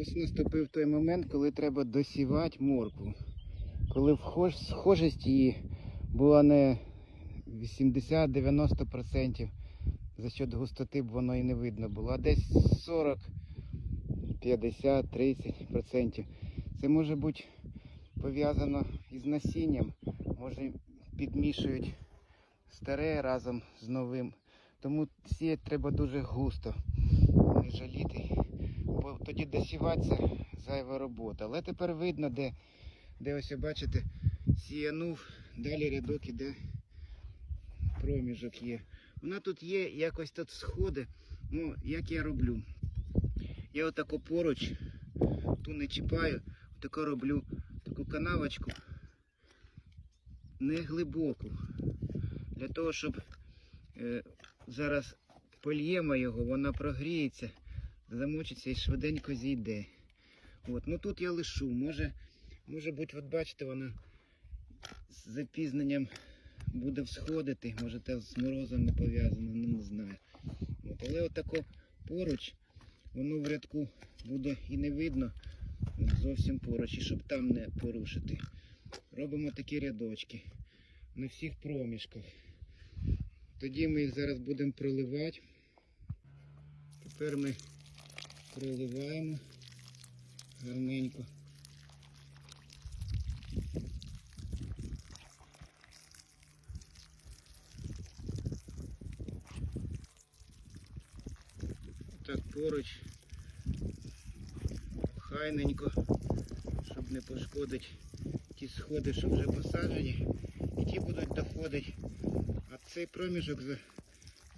Ось наступив той момент, коли треба досівати моркву. Коли схожість її була не 80-90%, за счет густоти б воно і не видно було, а десь 40, 50, 30%. Це може бути пов'язано із насінням. Може підмішують старе разом з новим. Тому сіяти треба дуже густо, не жаліти. Бо тоді досівати це зайва робота. Але тепер видно, де, де ось бачите, сіянув, далі рядок іде, проміжок є. Вона тут є, якось тут сходи. Ну, як я роблю? Я отако поруч, ту не чіпаю, отако роблю таку канавочку не глибоку. Для того, щоб е, зараз польємо його, вона прогріється, замочиться і швиденько зійде. От. Ну тут я лишу. Може, може бути, от бачите, вона з запізненням буде всходити, може те з морозом не пов'язано, ну, не знаю. От. Але отако поруч, воно в рядку буде і не видно от зовсім поруч, і щоб там не порушити. Робимо такі рядочки на всіх проміжках. Тоді ми їх зараз будемо проливати. Тепер ми проливаємо гарненько. Так поруч хайненько, щоб не пошкодити ті сходи, що вже посаджені, і ті будуть доходити. А цей проміжок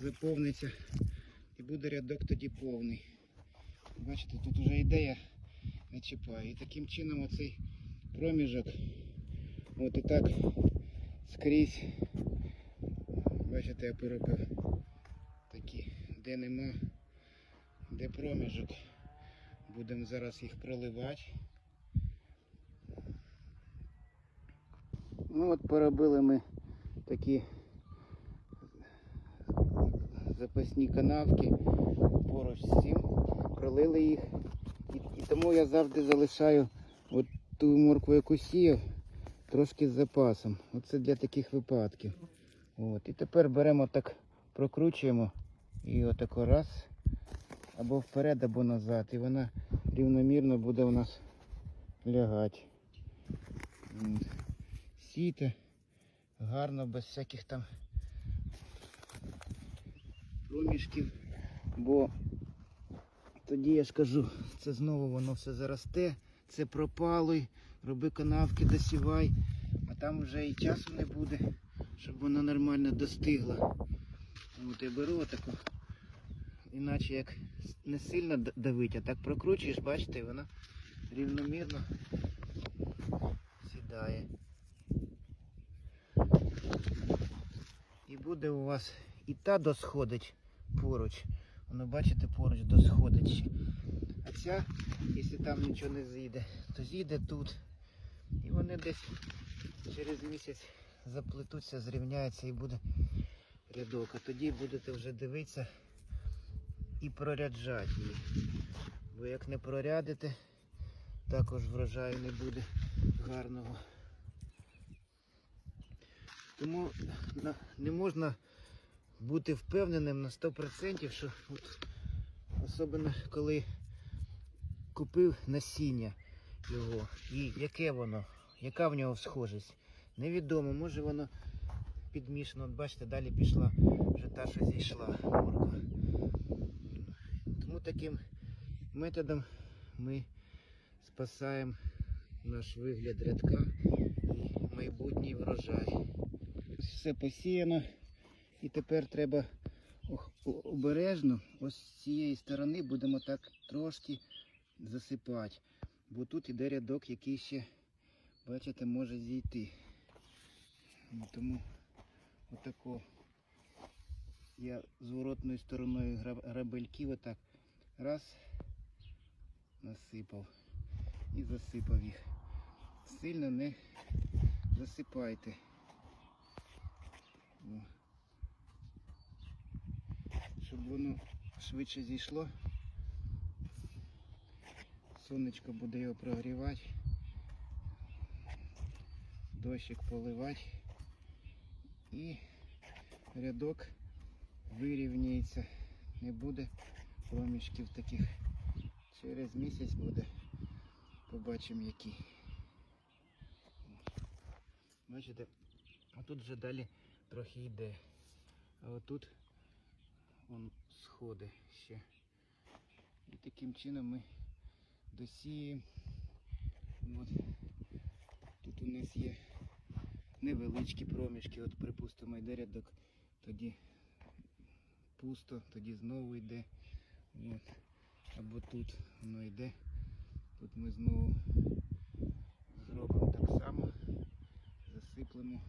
заповниться і буде рядок тоді повний. Бачите, тут вже ідея не чіпаю. І таким чином оцей проміжок от і так скрізь. Бачите, я поробив такі, де нема, де проміжок. Будемо зараз їх проливати. Ну от поробили ми такі запасні канавки поруч з цим, пролили їх. І, і тому я завжди залишаю от ту моркву, яку сію, трошки з запасом. Оце для таких випадків. От. І тепер беремо так, прокручуємо і отако раз, або вперед, або назад. І вона рівномірно буде у нас лягати. Сійте гарно, без всяких там проміжків, бо тоді я ж кажу, це знову воно все заросте, це пропалуй, роби канавки, досівай, а там вже і часу не буде, щоб воно нормально достигло. От я беру отаку, іначе як не сильно давить, а так прокручуєш, бачите, і вона рівномірно сідає. І буде у вас і та досходить поруч. Воно бачите, поруч досходить. А ця, якщо там нічого не зійде, то зійде тут. І вони десь через місяць заплетуться, зрівняються і буде рядок. А тоді будете вже дивитися і проряджати її. Бо як не прорядите, також врожаю не буде гарного. Тому не можна бути впевненим на 100%, що от, особливо коли купив насіння його, і яке воно, яка в нього схожість. Невідомо, може воно підмішано. От бачите, далі пішла вже та, що зійшла морква. Тому таким методом ми спасаємо наш вигляд рядка і майбутній врожай. Все посіяно. І тепер треба обережно ось з цієї сторони будемо так трошки засипати. Бо тут іде рядок, який ще, бачите, може зійти. Ну, Тому отако я зворотною стороною гра- грабельків отак раз насипав і засипав їх. Сильно не засипайте. О. Щоб воно швидше зійшло. сонечко буде його прогрівати, дощик поливати і рядок вирівняється, не буде проміжків таких. Через місяць буде, побачимо які. Бачите, а тут вже далі трохи йде. А отут вон сходи ще. І таким чином ми досіємо. От. Тут у нас є невеличкі проміжки. От припустимо йде рядок, тоді пусто, тоді знову йде. От. Або тут воно йде. Тут ми знову зробимо так само, засиплемо